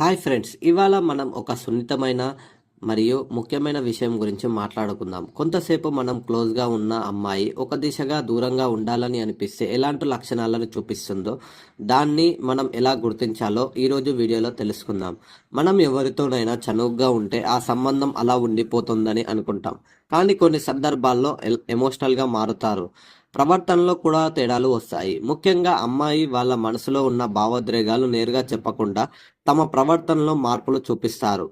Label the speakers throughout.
Speaker 1: Hi friends ఇవాళ మనం ఒక సున్నితమైన మరియు ముఖ్యమైన విషయం గురించి మాట్లాడుకుందాం. కొంతసేపు మనం క్లోజ్గా ఉన్న అమ్మాయి ఒక దిశగా దూరంగా ఉండాలని అనిపిస్తే ఎలాంటి లక్షణాలను చూపిస్తుందో దాన్ని మనం ఎలా గుర్తించాలో ఈరోజు వీడియోలో తెలుసుకుందాం. మనం ఎవరితోనైనా చనువుగా ఉంటే ఆ సంబంధం అలా ఉండిపోతుందని అనుకుంటాం. కానీ కొన్ని సందర్భాల్లో ఎల్- ఎమోషనల్గా మారుతారు. ప్రవర్తనలో కూడా తేడాలు వస్తాయి. ముఖ్యంగా అమ్మాయి వాళ్ళ మనసులో ఉన్న భావోద్రేగాలు నేరుగా చెప్పకుండా తమ ప్రవర్తనలో మార్పులు చూపిస్తారు.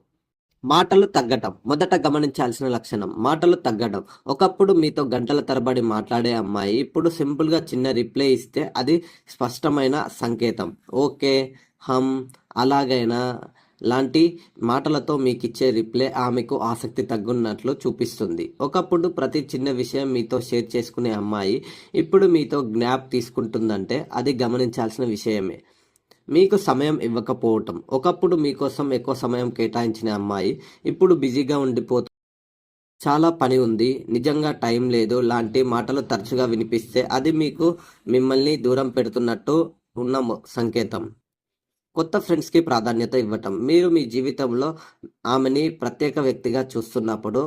Speaker 1: మాటలు తగ్గటం. మొదట గమనించాల్సిన లక్షణం. మాటలు తగ్గడం. ఒకప్పుడు మీతో గంటల తరబడి మాట్లాడే అమ్మాయి ఇప్పుడు సింపుల్గా చిన్న రిప్లై ఇస్తే అది స్పష్టమైన సంకేతం. ఓకే హమ్ అలాగైనా లాంటి మాటలతో మీకు ఇచ్చే రిప్లై ఆమెకు ఆసక్తి తగ్గున్నట్లు చూపిస్తుంది. ఒకప్పుడు ప్రతి చిన్న విషయం మీతో షేర్ చేసుకునే అమ్మాయి ఇప్పుడు మీతో జ్ఞాప్ తీసుకుంటుందంటే అది గమనించాల్సిన విషయమే. మీకు సమయం ఇవ్వకపోవటం. ఒకప్పుడు మీకోసం ఎక్కువ సమయం కేటాయించిన అమ్మాయి ఇప్పుడు బిజీగా ఉండిపోతుంది చాలా పని ఉంది. నిజంగా టైం లేదు. లాంటి మాటలు తరచుగా వినిపిస్తే అది మీకు మిమ్మల్ని దూరం పెడుతున్నట్టు ఉన్న సంకేతం. కొత్త ఫ్రెండ్స్కి ప్రాధాన్యత ఇవ్వటం. మీరు మీ జీవితంలో ఆమెని ప్రత్యేక వ్యక్తిగా చూస్తున్నప్పుడు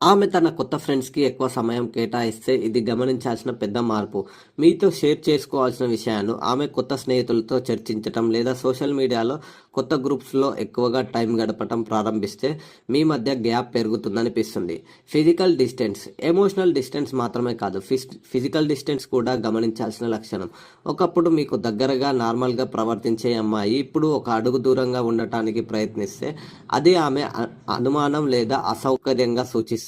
Speaker 1: ఆమె తన కొత్త ఫ్రెండ్స్కి ఎక్కువ సమయం కేటాయిస్తే ఇది గమనించాల్సిన పెద్ద మార్పు. మీతో షేర్ చేసుకోవాల్సిన విషయాలు ఆమె కొత్త స్నేహితులతో చర్చించటం లేదా సోషల్ మీడియాలో కొత్త గ్రూప్స్లో ఎక్కువగా టైం గడపటం ప్రారంభిస్తే మీ మధ్య గ్యాప్ పెరుగుతుందనిపిస్తుంది. ఫిజికల్ డిస్టెన్స్ ఎమోషనల్ డిస్టెన్స్ మాత్రమే కాదు ఫిస్ ఫిజికల్ డిస్టెన్స్ కూడా గమనించాల్సిన లక్షణం. ఒకప్పుడు మీకు దగ్గరగా నార్మల్గా ప్రవర్తించే అమ్మాయి ఇప్పుడు ఒక అడుగు దూరంగా ఉండటానికి ప్రయత్నిస్తే అది ఆమె అనుమానం లేదా అసౌకర్యంగా సూచిస్తుంది.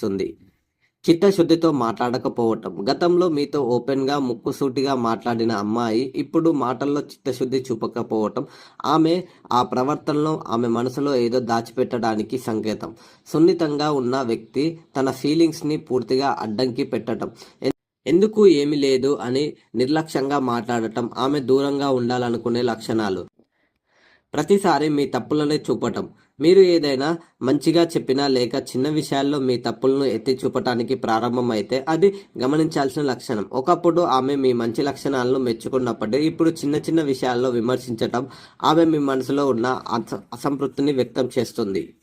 Speaker 1: చిత్తశుద్ధితో మాట్లాడకపోవటం. గతంలో మీతో ఓపెన్గా ముక్కుసూటిగా మాట్లాడిన అమ్మాయి ఇప్పుడు మాటల్లో చిత్తశుద్ధి చూపకపోవటం. ఆమె ఆ ప్రవర్తనలో ఆమె మనసులో ఏదో దాచిపెట్టడానికి సంకేతం. సున్నితంగా ఉన్న వ్యక్తి తన ఫీలింగ్స్ని పూర్తిగా అడ్డంకి పెట్టడం ఎన్- ఎందుకు ఏమీ లేదు అని నిర్లక్ష్యంగా మాట్లాడటం. ఆమె దూరంగా ఉండాలనుకునే లక్షణాలు. ప్రతిసారి మీ తప్పులనే చూపటం. మీరు ఏదైనా మంచిగా చెప్పినా లేక చిన్న విషయాల్లో మీ తప్పులను ఎత్తి చూపటానికి ప్రారంభమైతే అది గమనించాల్సిన లక్షణం. ఒకప్పుడు ఆమె మీ మంచి లక్షణాలను మెచ్చుకున్నప్పటికీ ఇప్పుడు చిన్న చిన్న విషయాల్లో విమర్శించటం ఆమె మీ మనసులో ఉన్న అస- అసంతృప్తిని వ్యక్తం చేస్తుంది.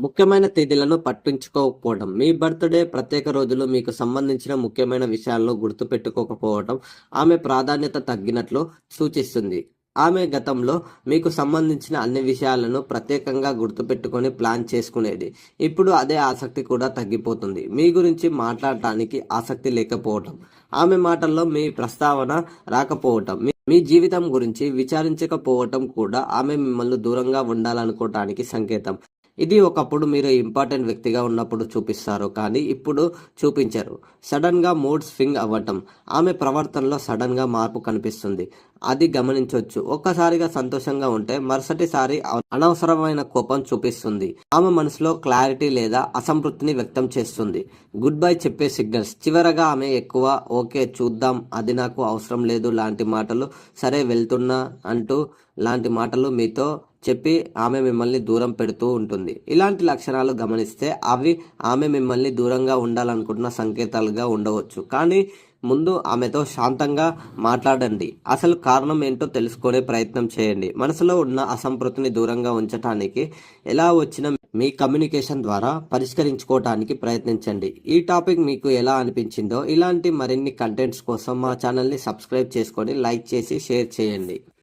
Speaker 1: ముఖ్యమైన తేదీలను పట్టించుకోకపోవడం. మీ బర్త్డే ప్రత్యేక రోజులు మీకు సంబంధించిన ముఖ్యమైన విషయాలను గుర్తుపెట్టుకోకపోవడం ఆమె ప్రాధాన్యత తగ్గినట్లు సూచిస్తుంది. ఆమె గతంలో మీకు సంబంధించిన అన్ని విషయాలను ప్రత్యేకంగా గుర్తుపెట్టుకొని ప్లాన్ చేసుకునేది. ఇప్పుడు అదే ఆసక్తి కూడా తగ్గిపోతుంది. మీ గురించి మాట్లాడటానికి ఆసక్తి లేకపోవటం. ఆమె మాటల్లో మీ ప్రస్తావన రాకపోవటం. మీ- మీ జీవితం గురించి విచారించకపోవటం కూడా ఆమె మిమ్మల్ని దూరంగా ఉండాలనుకోవటానికి సంకేతం. ఇది ఒకప్పుడు మీరు ఇంపార్టెంట్ వ్యక్తిగా ఉన్నప్పుడు చూపిస్తారు కానీ ఇప్పుడు చూపించరు. సడన్గా మూడ్ స్వింగ్ అవ్వటం ఆమె ప్రవర్తనలో సడన్గా మార్పు కనిపిస్తుంది. అది గమనించవచ్చు ఒక్కసారిగా సంతోషంగా ఉంటే మరుసటిసారి అనవసరమైన కోపం చూపిస్తుంది. ఆమె మనసులో క్లారిటీ లేదా అసంతృప్తిని వ్యక్తం చేస్తుంది. గుడ్ బై చెప్పే సిగ్నల్స్. చివరగా ఆమె ఎక్కువ ఓకే చూద్దాం అది నాకు అవసరం లేదు లాంటి మాటలు సరే వెళ్తున్నా అంటూ లాంటి మాటలు మీతో చెప్పి ఆమె మిమ్మల్ని దూరం పెడుతూ ఉంటుంది. ఇలాంటి లక్షణాలు గమనిస్తే అవి ఆమె మిమ్మల్ని దూరంగా ఉండాలనుకుంటున్న సంకేతాలుగా ఉండవచ్చు. కానీ ముందు ఆమెతో శాంతంగా మాట్లాడండి. అసలు కారణం ఏంటో తెలుసుకునే ప్రయత్నం చేయండి. మనసులో ఉన్న అసంతృప్తిని దూరంగా ఉంచటానికి ఎలా వచ్చిన మీ కమ్యూనికేషన్ ద్వారా పరిష్కరించుకోవటానికి ప్రయత్నించండి. ఈ టాపిక్ మీకు ఎలా అనిపించిందో ఇలాంటి మరిన్ని కంటెంట్స్ కోసం మా ఛానల్ని సబ్స్క్రైబ్ చేసుకొని లైక్ చేసి షేర్ చేయండి.